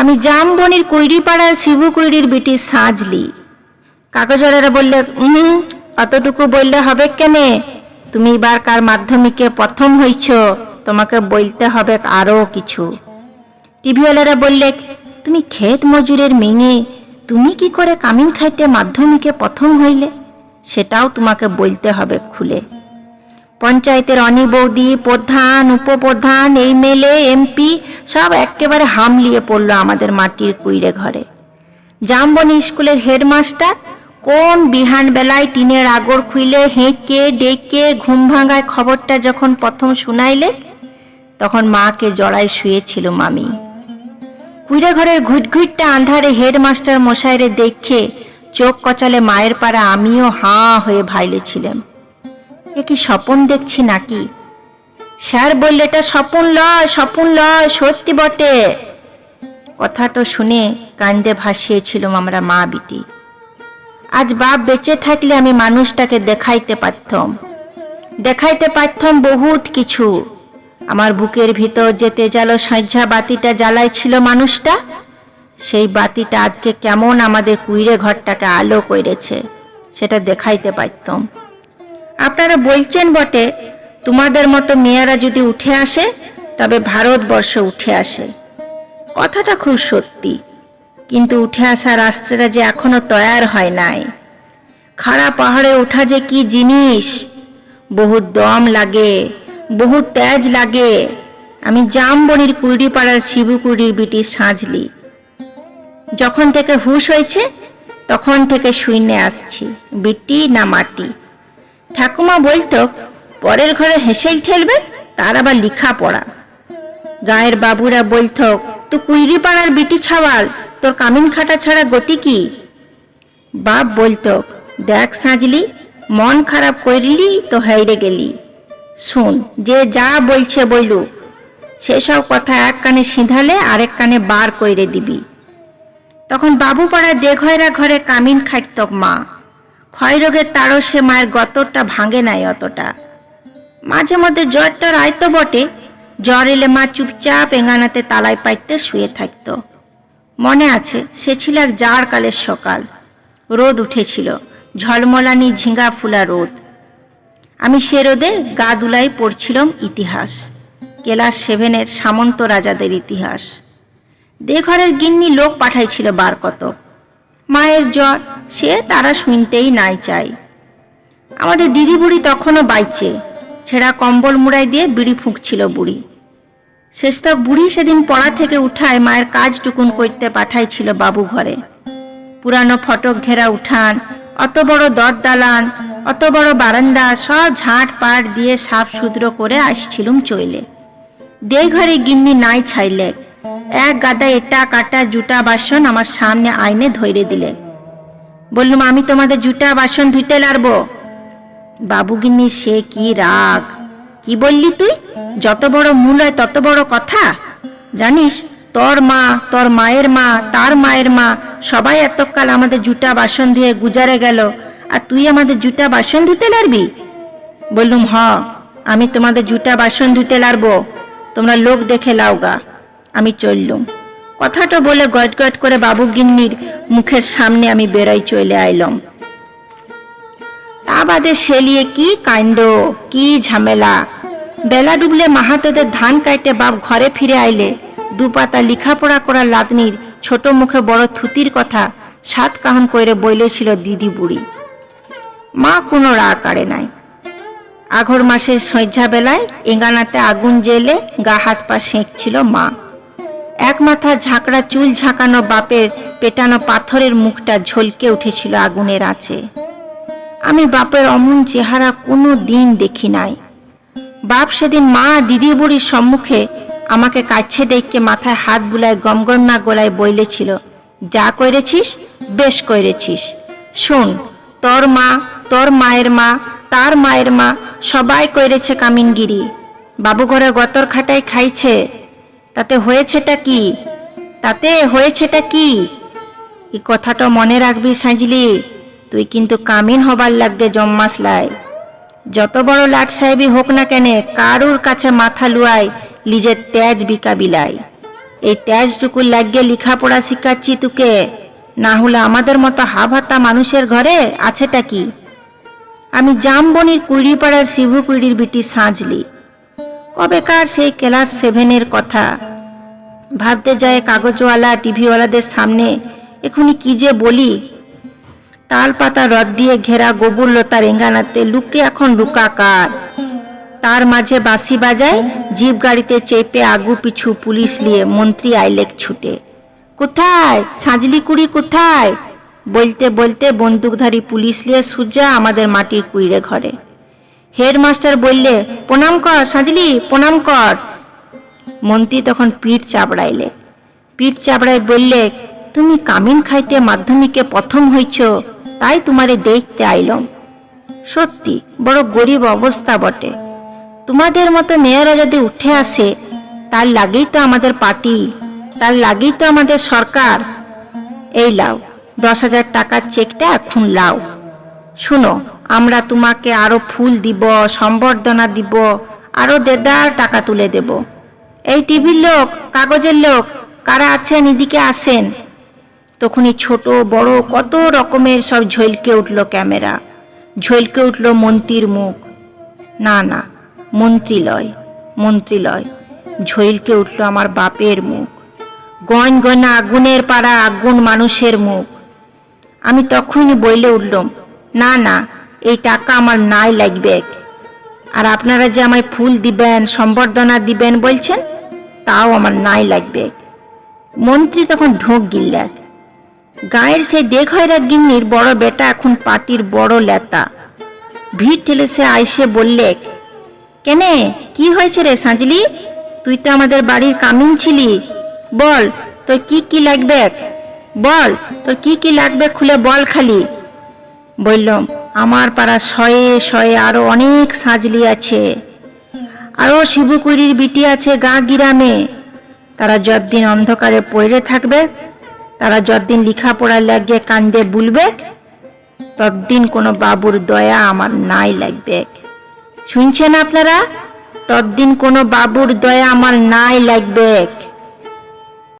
আমি জামবনির কুইড়িপাড়ার শিবু কুইড়ির বিটি সাজলি। কাগজওয়ালারা বললে হুম অতটুকু বললে হবে কেনে? তুমি এবার কার মাধ্যমিকে প্রথম হইছ, তোমাকে বলতে হবে আরও কিছু। টিভিওয়ালারা বললে, তুমি ক্ষেত মজুরের মেয়ে, তুমি কি করে কামিন খাইতে মাধ্যমিকে প্রথম হইলে? সেটাও তোমাকে বলতে হবে খুলে। পঞ্চায়েতের অনি বৌদি, প্রধান, উপপ্রধান মেলে, এমপি সব একেবারে হামলিয়ে পড়ল আমাদের মাটির কুইরে ঘরে। জামবনি স্কুলের হেডমাস্টার কোন বিহান বেলায় টিনের আগর খুইলে হেঁকে ডেকে ঘুম ভাঙায় খবরটা যখন প্রথম শুনাইলে, তখন মাকে জড়ায় শুয়েছিল মামি। কুইরে ঘরের ঘুটঘুটটা আন্ধারে হেডমাস্টার মশাইরে দেখে চোখ কচালে মায়ের পাড়া আমিও হাঁ হয়ে ভাইলেছিলাম। এ কি স্বপন দেখছি নাকি? স্যার বললে এটা স্বপন লয় স্বপন লয়, সত্যি বটে। কথাটা শুনে কান্দে ভাসিয়েছিলাম আমরা মা বিটি। আজ বাপ বেঁচে থাকলে আমি মানুষটাকে দেখাইতে পারতাম। দেখাইতে পারতাম বহুত কিছু। আমার বুকের ভিতর যে তেজালো সজ্জা বাতিটা জ্বালাইছিল মানুষটা, সেই বাতিটা আজকে কেমন আমাদের কুইরে ঘরটাকে আলো করেছে সেটা দেখাইতে পারতাম। আপনারা বলছেন বটে তোমাদের মতো মেয়েরা যদি উঠে আসে, তবে ভারতবর্ষ উঠে আসে। কথাটা খুব সত্যি, কিন্তু উঠে আসা রাস্তাটা যে এখনও তৈয়ার হয় নাই। খাড়া পাহাড়ে ওঠা যে কি জিনিস? বহুত দম লাগে, বহুত তেজ লাগে। আমি জামবনির কুড়ি পাড়ার শিবুকুড়ির বিটি সাজলি। যখন থেকে হুশ হয়েছে, তখন থেকে শুইনে আসছি, বিটি না মাটি। ঠাকুমা বলতো পরের ঘরে হেসেই ঠেলবে তার আবার লিখা পড়া গায়ের বাবুরা বলতো তো কুইরি পাড়ার বিটি ছাওয়াল, তোর কামিন খাটা ছাড়া গতি কি? বাপ বলতো, দেখ সাজলি, মন খারাপ করলি তো হেরে গেলি। শুন, যে যা বলছে বইলু সেসব কথা এক কানে সিঁধালে আরেক কানে বার কইরে দিবি। তখন বাবু পাড়া দেঘয়রা ঘরে কামিন খাটত মা। ক্ষয় রোগের তারসে মায়ের গতরটা ভাঙে নাই অতটা। মাঝে মধ্যে জ্বরটা আয়তো বটে। জ্বর এলে মা চুপচাপ এঙ্গানাতে তালায় পাইতে শুয়ে থাকতো। মনে আছে, সে ছিল এক জার কালের সকাল। রোদ উঠেছিল, ঝলমলানি ঝিঙ্গা ফুলা রোদ। আমি সে রোদে গা দুলাই পড়ছিলাম ইতিহাস, ক্লাস সেভেনের সামন্ত রাজাদের ইতিহাস। দেঘরের গিন্নি লোক পাঠাইছিল বার কত মায়ের জ্বর, সে তারা শুনতেই নাই চাই। আমাদের দিদি বুড়ি তখনও বাইচে ছেঁড়া কম্বল মুড়াই দিয়ে বিড়ি ফুঁকছিল বুড়ি। শেষতক বুড়ি সেদিন পড়া থেকে উঠায় মায়ের কাজ টুকুন করতে পাঠাইছিল বাবু ঘরে। পুরানো ফটক ঘেরা উঠান, অত বড় দর দালান অত বড় বারান্দা, সব ঝাঁট পাট দিয়ে সাফ সুদ্র করে আসছিলুম চইলে। দে ঘরে গিন্নি নাই ছাইলে, এক গাদা এটা কাটা জুটা বাসন আমার সামনে আইনে ধইরে দিলে। বললুম, আমি তোমাদের জুটা বাসন ধুইতে লারবো? বাবুগিন্নি সে কি রাগ? কি বললি তুই? যত বড় মূল হয় তত বড় কথা। জানিস, তোর মা, তোর মায়ের মা, তার মায়ের মা, সবাই এতকাল আমাদের জুটা বাসন ধুয়ে গুজারে গেল। আর তুই আমাদের জুটা বাসন ধুতে লারবি বললুম, হ, আমি তোমাদের জুটা বাসন ধুতে লারবো তোমরা লোক দেখে লাওগা আমি চললুম। কথাটা বলে গট গট করে বাবু গিন্নির মুখের সামনে আমি বেরোই চলে আইলাম। তা বাদে সেলিয়ে কি কাণ্ড, কি ঝামেলা? বেলা ডুবলে মাহাতোদের ধান কাইটে বাপ ঘরে ফিরে আইলে, দুপাতা লিখাপড়া করা লাতনির ছোট মুখে বড় থুতির কথা সাত কাহন কইরে বইলেছিল দিদি বুড়ি। মা কোনো রাগ কাড়ে নাই। আঘর মাসের সন্ধ্যা বেলায় এঙ্গানাতে আগুন জেলে গা হাত পা সেঁকছিল মা। এক মাথা ঝাঁকড়া চুল ঝাঁকানো বাপের পেটানো পাথরের মুখটা ঝলকে উঠেছিল আগুনের আঁচে। আমি বাপের অমন চেহারা কোনো দিন দেখি নাই। বাপ সেদিন মা দিদি বুড়ির সম্মুখে আমাকে কাছে ডেকে মাথায় হাত বুলায় গমগমা গলায় বইলেছিল, যা করেছিস বেশ করেছিস শোন, তোর মা, তোর মায়ের মা, তার মায়ের মা সবাই করেছে কামিনগিরি। বাবু ঘরে গতর খাটাই খাইছে। তাতে হয়েছেটা কি? তাতে হয়েছেটা কি? এই কথাটা মনে রাখবি সাজলি। তুই কিন্তু কামিন হবার লাগবে জম্মাসলাই যত বড় লাট সাহেবই হোক না কেনে, কারুর কাছে মাথা লুয়াই নিজের তেজ বিকা বিলাই এই তেজটুকু লাগিয়ে লেখাপড়া শিখাচ্ছি তোকে। না হলে আমাদের মতো হাভাতা মানুষের ঘরে আছেটা কি? আমি জামবনির কুড়িপাড়ার শিবু কুড়ির বিটি সাঁজলি। কবেকার সেই ক্লাস সেভেনের কথা। ভাবতে যায় কাগজওয়ালা, টিভিওয়ালাদের সামনে এখনই কি যে বলি? তাল পাতা রদ দিয়ে ঘেরা গোবর লতা রেঙ্গানাতে লুকে এখন লুকাকার তার মাঝে বাঁশি বাজায়, জিপ গাড়িতে চেপে আগু পিছু পুলিশ নিয়ে মন্ত্রী আইলেক ছুটে। কোথায়? সাজলি কুড়ি কোথায়? বলতে বলতে বন্দুকধারী পুলিশ নিয়ে সুজা আমাদের মাটির কুইরে ঘরে। হেডমাস্টার বললে, প্রণাম কর সাজলি, প্রণাম কর। মন্ত্রী তখন পিঠ চাবড়াইলে। পিঠ চাপড়াই বললে, তুমি কামিন খাইতে মাধ্যমিকে প্রথম হইছ। তাই তোমারে দেখতে আইলম। সত্যি, বড় গরিব অবস্থা বটে। তোমাদের মতো মেয়েরা যদি উঠে আসে, তার লাগেই তো আমাদের পার্টি, তার লাগেই তো আমাদের সরকার। এই লাও, দশ হাজার টাকার চেকটা এখন লাও। শুনো, আমরা তোমাকে আরও ফুল দিব, সম্বর্ধনা দিব, আরও দেদার টাকা তুলে দেব। এই টিভির লোক, কাগজের লোক, কারা আছেন, এদিকে আসেন। তখনই ছোট, বড়, কত রকমের সব ঝলকে উঠল ক্যামেরা। ঝলকে উঠল মন্ত্রীর মুখ। না না মন্ত্রী লয় মন্ত্রী লয় ঝলকে উঠল আমার বাপের মুখ। গন গনা আগুনের পাড়া, আগুন মানুষের মুখ। আমি তখনই বইলে উঠলাম, না না, এই টাকা আমার নাই লাগবে। আর আপনারা যে আমায় ফুল দিবেন, সম্বর্ধনা দিবেন বলছেন, তাও আমার নাই লাগবে। মন্ত্রী তখন ঢোক গিল্লাক। গায়ের সেই দেখ হয়রা গিন্নির বড় বেটা এখন পাটির বড় লেতা। ভিড় ঠেলে সে আইসে বললে, কেনে, কি হয়েছে রে সাঁজলি তুই তো আমাদের বাড়ির কামিন ছিলি। বল, তোর কি কি লাগবে? বল, তোর কি কি লাগবে খুলে বল খালি। বললাম, আমার পাড়া শয়ে শয়ে আরও অনেক সাজলি আছে। আরও শিবুকুড়ির বিটি আছে গা গিরামে। তারা যতদিন অন্ধকারে পড়ে থাকবে তারা যতদিন লেখাপড়া লাগবে কান্দে বুলবে, ততদিন কোনো বাবুর দয়া আমার নাই লাগবে। শুনছেন আপনারা? ততদিন কোনো বাবুর দয়া আমার নাই লাগবে।